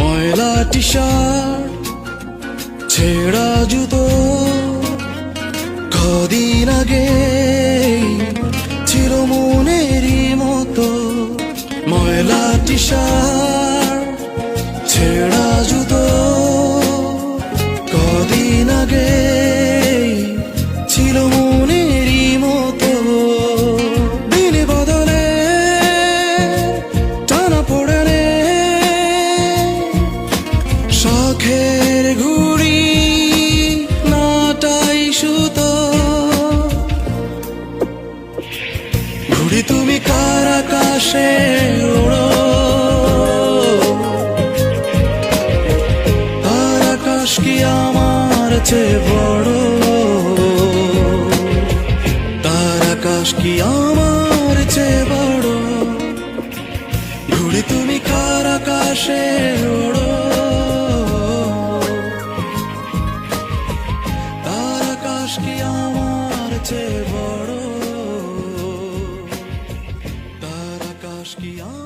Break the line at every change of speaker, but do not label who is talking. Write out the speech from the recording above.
ময়লা T shirt ছেঁড়া জুতো, কদিন আগে ছিল মনেরই মতো। ময়লা টি শার্ট ছেঁড়া জুতো, কদিন আগে তুমি কার আকাশে ওড়ো? তার আকাশ কি আমার চেয়ে বড়? তার আকাশ কি আমার চেয়ে বড়? ঘুড়ি তুমি কার আকাশে তার আকাশ কি আমার চেয়ে বড়? তার আকাশ কি আমার